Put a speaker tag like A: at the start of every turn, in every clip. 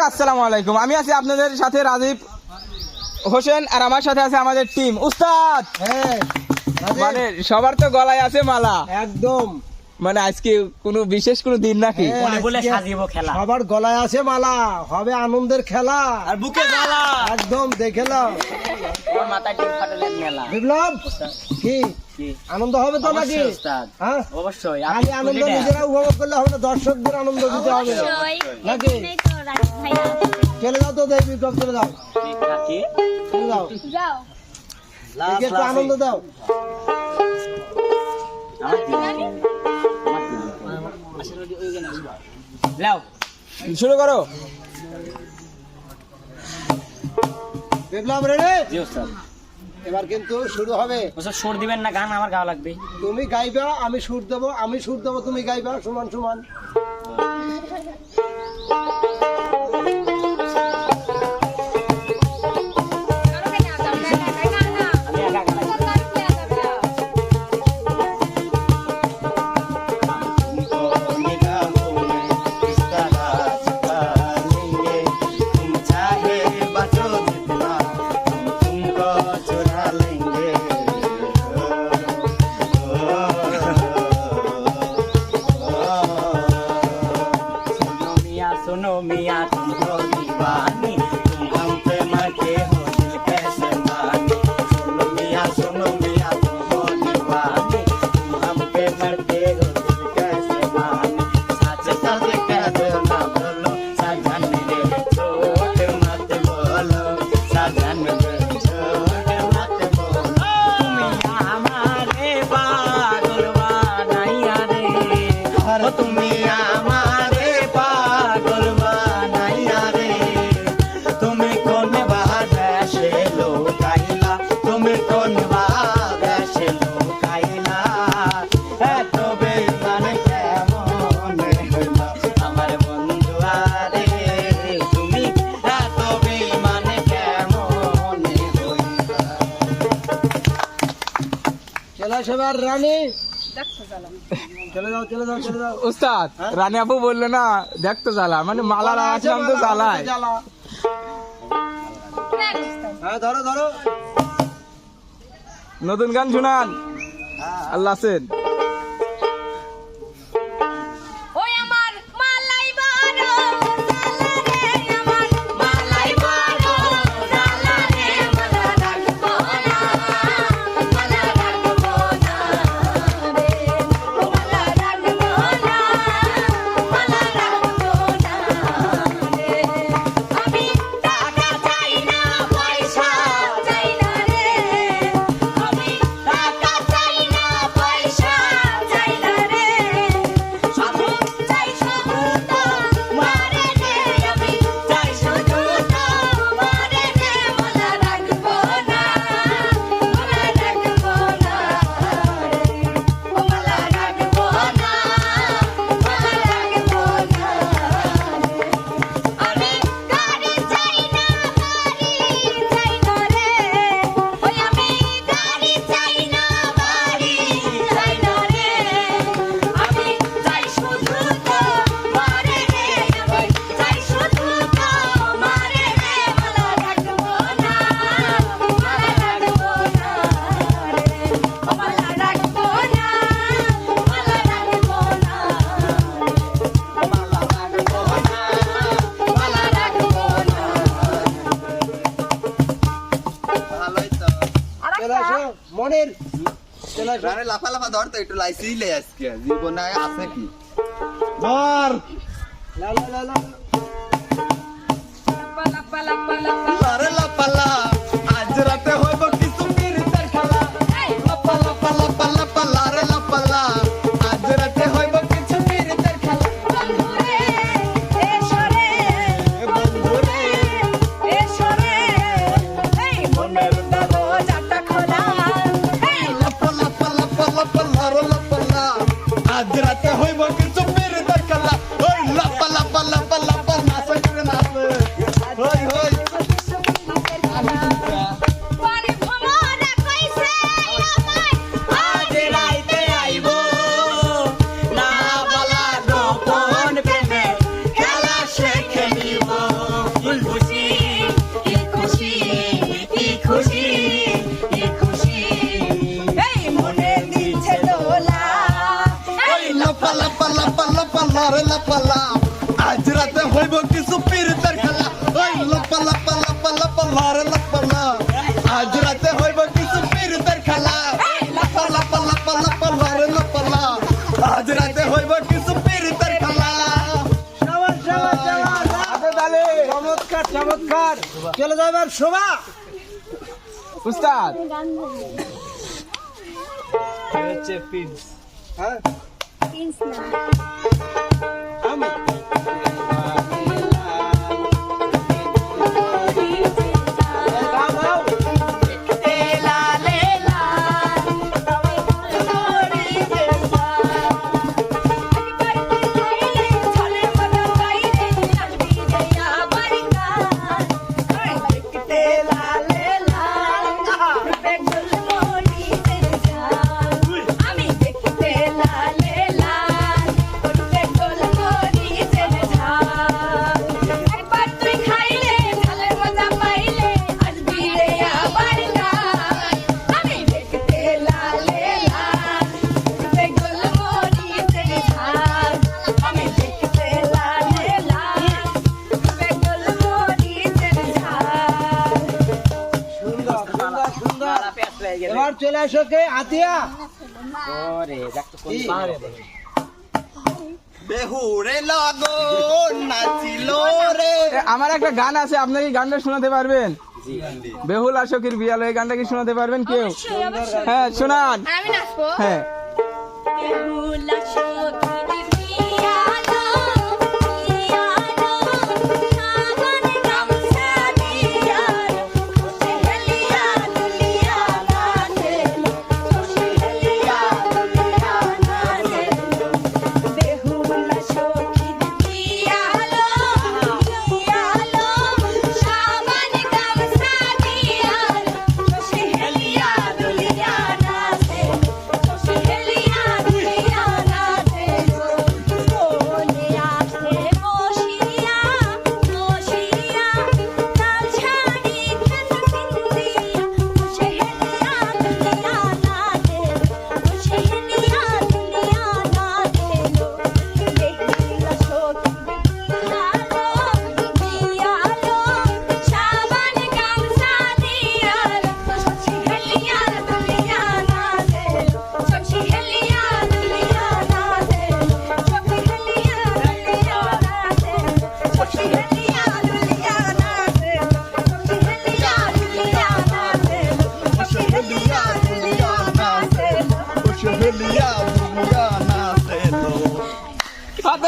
A: দর্শক আসসালামু আলাইকুম। আমি আছি আপনাদের সাথে রাজীব হোসেন আর আমার সাথে আছে আমাদের টিম উস্তাদ!
B: হ্যাঁ
A: মানে সবার তো গলায় আছে মালা।
B: একদম।
A: মানে আজকে কোনো বিশেষ কোনো দিন নাকি?
B: হ্যাঁ,
C: খেলা।
B: সবার গলায় আছে মালা। হবে আনন্দের খেলা।
C: আর বুকে জ্বালা।
B: একদম দেখে নাও।
C: মেলা।
B: বিপ্লব কি?
C: কি?
B: আনন্দ হবে তো নাকি?
C: অবশ্যই।
B: হ্যাঁ? আনন্দ নিজেরা উপভোগ করলে হবে না দর্শকদের আনন্দ দিতে হবে। নাকি? চলে যাও তো দেখ বিপ্লব চলে যাও।
C: ঠিক আছে।
B: চলে যাও।
D: যাও
B: একটু আনন্দ দাও।
C: লাও।
A: শুরু করো।
B: বিপ্লব রেডি
C: জি ওস্তাদ।
B: এবার কিন্তু শুরু হবে।
C: ওস্তাদ সুর দিবেন না গান আমার গাওয়া লাগবে।
B: তুমি গাইবা আমি সুর দেবো আমি সুর দেবো তুমি গাইবা সমান সমান। চলে রানে। রানী চলে যাও চলে যাও চলে যাও।
A: উস্তাদ রানী আপু বলল না দেখতো জ্বালা মানে মালা লাগাচ্ছিলাম তো জ্বালায়।
B: হ্যাঁ ধরো ধরো।
A: নতুন গান শুনান। আল্লাহ আছেন
B: মনির
E: আরে লাফা লাফা ধর তো একটু লাইসিলে আজকে জীবনে আছে কি?
B: ধর। লা লা লা লা
E: আরে লাফা লা
C: চলে যাবার এবার শোভা।
A: উস্তাদ।
C: হ্যাঁ। আমি
F: আমি
C: এবার চলে আসো কে? আতিয়া?
E: বেহুরে লাগো নাচিল রে।
A: এ, আমার একটা গান আছে আপনি কি গানটা শোনাতে পারবেন? বেহুল আশোকের বিয়াল এই গানটা কি শোনাতে পারবেন কেউ? হ্যাঁ শোনান। হ্যাঁ।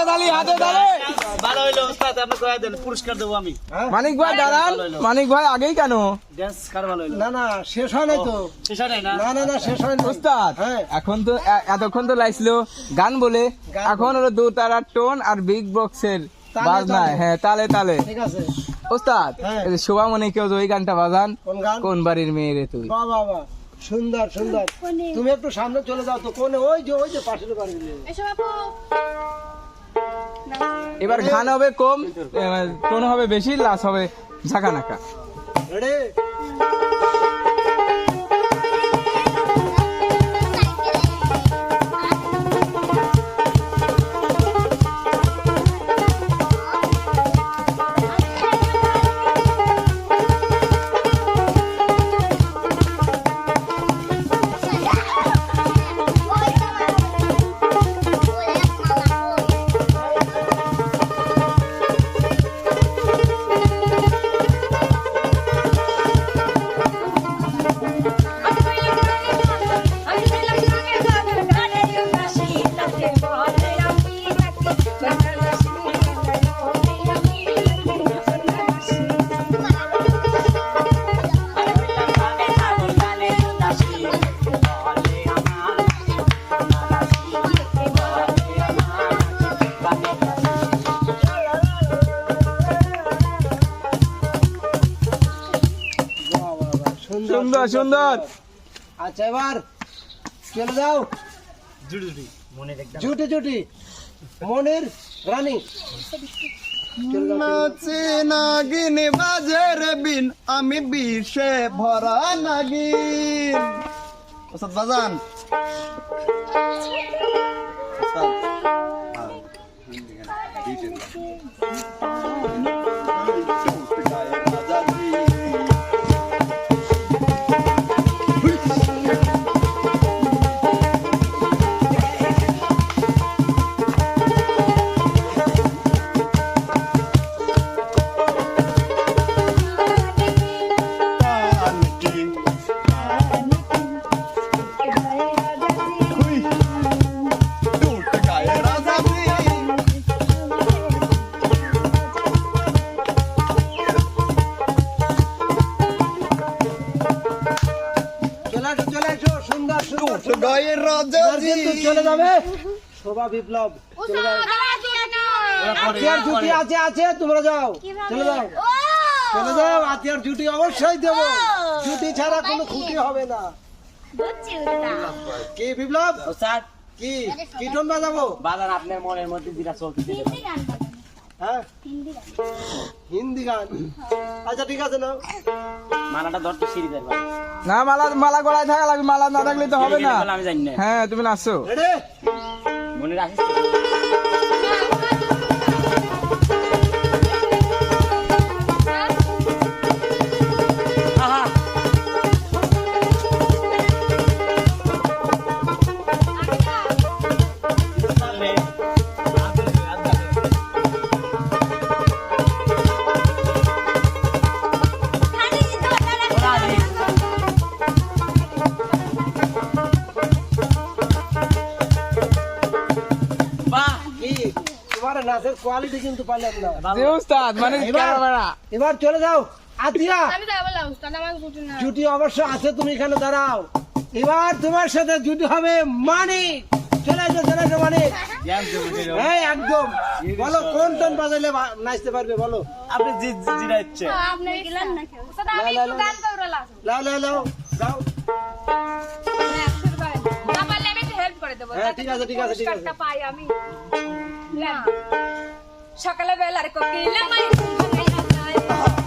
A: হাতে তালি হাতে তালি।
B: ভালো হইল ওস্তাদ আপনি কয়ে দেন পুরস্কার দেবো আমি।
A: মানিক ভাই দাঁড়ান। মানিক ভাই আগেই কেন?
B: ড্যান্স কার ভালো হইল?
C: না না শেষ হয় নাই তো।
B: শেষ হয় না?
C: না না না শেষ হয় নাই।
A: উস্তাদ
C: হ্যাঁ।
A: এখন তো এতক্ষণ তো লাইছিল। গান বলে এখন হলো দু তারার টোন আর বিগ বক্সের বাজনায় হ্যাঁ তালে তালে।
C: ঠিক আছে।
A: উস্তাদ
C: হ্যাঁ।
A: শোভা মনে কেউ ওই গানটা বাজান
C: কোন
A: বাড়ির মেয়ে রে তুই?
C: সুন্দর সুন্দর। তুমি একটু সামনে চলে যাও তো কোনে? ওই যে ওই যে পাশের বাড়ি
A: এবার ঘান হবে কম টোন হবে বেশি লাস হবে ঝাঁকা নাকা সুন্দর, সুন্দর।
C: আচ্ছা এবার চলে যাও
B: জুড়ি জুড়ি মনে দেখতাম
C: জুটি জুটি মনির রানী।
E: নাচে নাগিন বাজের বিন আমি বিষে ভরা নাগিন বাজান।
C: শোভা বিপ্লব। চলে যাও আতিয়ার জুটি আছে আছে তোমরা যাও চলে যাও। চলে যাও আতিয়ার জুটি অবশ্যই দেব। জুটি ছাড়া কোনো খুঁটি হবে না। কি বিপ্লব?
B: স্যার
C: কি? কীর্তন বাজাবো?
B: বাজান আপনার মনের মধ্যে যেটা চলতেছে
C: হ্যাঁ? হিন্দি গান। আচ্ছা ঠিক আছে না
B: মালাটা ধরতে সিঁড়ি দেয়
G: না মালা মালা গলায় থাকা লাগবে মালা না থাকলে তো হবে না।
B: আমি জানি না।
G: হ্যাঁ তুমি নাচছো।
B: মনে রাখিস
C: কোয়ালিটি কিন্তু পারলাম না।
G: যে উস্তাদ মানে
C: এবার
G: ক্যামেরা।
C: এবার চলে যাও। আতিয়া
A: আমি যাব না উস্তাদ আমার গুটি না।
C: জুটি অবশ্য আছে তুমি এখানে দাঁড়াও। এবার তোমার সাথে জুটি হবে মানিক। চলে এসো চলে এসো মানিক। হ্যাঁ একদম। বলো কোন টোন বাজাইলে নাচতে পারবে বলো।
B: আপনি জি জি- জিরা ইচ্ছে
A: আপনি গেলেন না কেউ। উস্তাদ আমি
C: লা, লা,
A: একটু গান করে
C: লাও। লাও লাও যাও
A: দেবো
C: হ্যাঁ, ঠিক আছে, ঠিক আছে, ঠিক আছে।
A: সকালে বেলার কোকিল মাই সকালে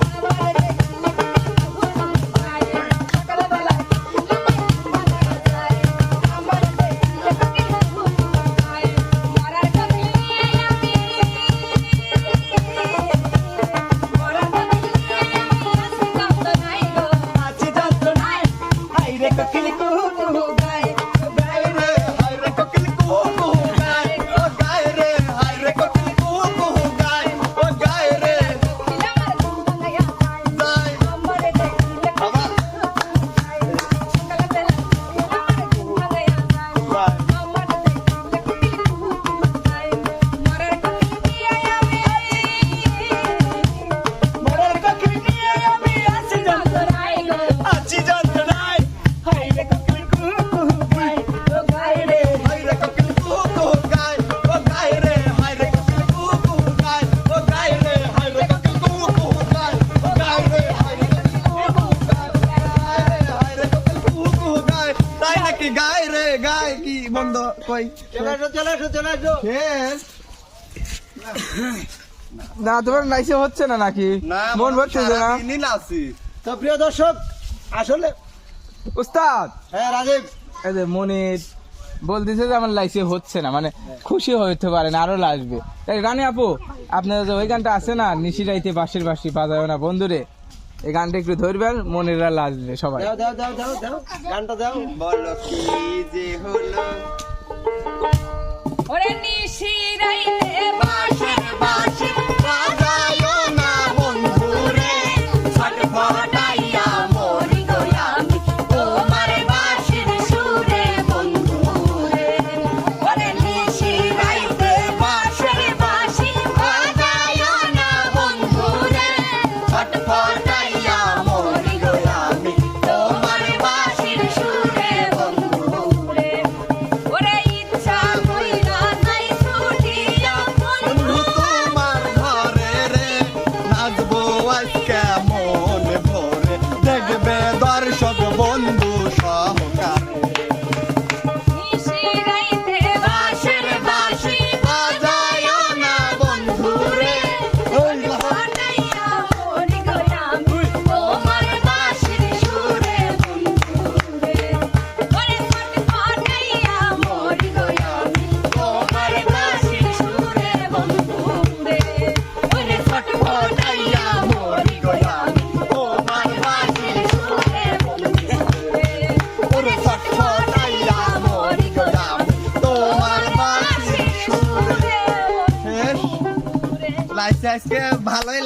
E: নাকি গায় রে গায় কি বন্ধ কই?
C: চলে এসো চলে এসো চলে
E: শেষ।
G: না তোমার নাইসে হচ্ছে না নাকি? মন ভরছে না?
E: নীল আছি
C: তো প্রিয় দর্শক আসলে
G: উস্তাদ!
C: হ্যাঁ রাজীব।
G: এই যে মনির বলতেছে যে আমার লাইসে হচ্ছে না মানে খুশি হইতে পারে না আরও লাগবে। তাই রানী আপু আপনার যে ওই গানটা আছে না নিশিরাইতে বাঁশির বাঁশি বাজায় না বন্ধুরে। এই গানটা একটু ধরবেন মনেরা লাজলে সবাই।
C: দাও দাও দাও দাও দাও গানটা দাও।
E: বলো কি যে হলো?
A: ওরে নিশি
E: রাইতে বাসে বাজায়ো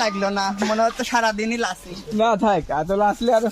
E: লাগল না মনে হচ্ছে সারাদিনই লাসি।
G: না থাক এত লাসলে আর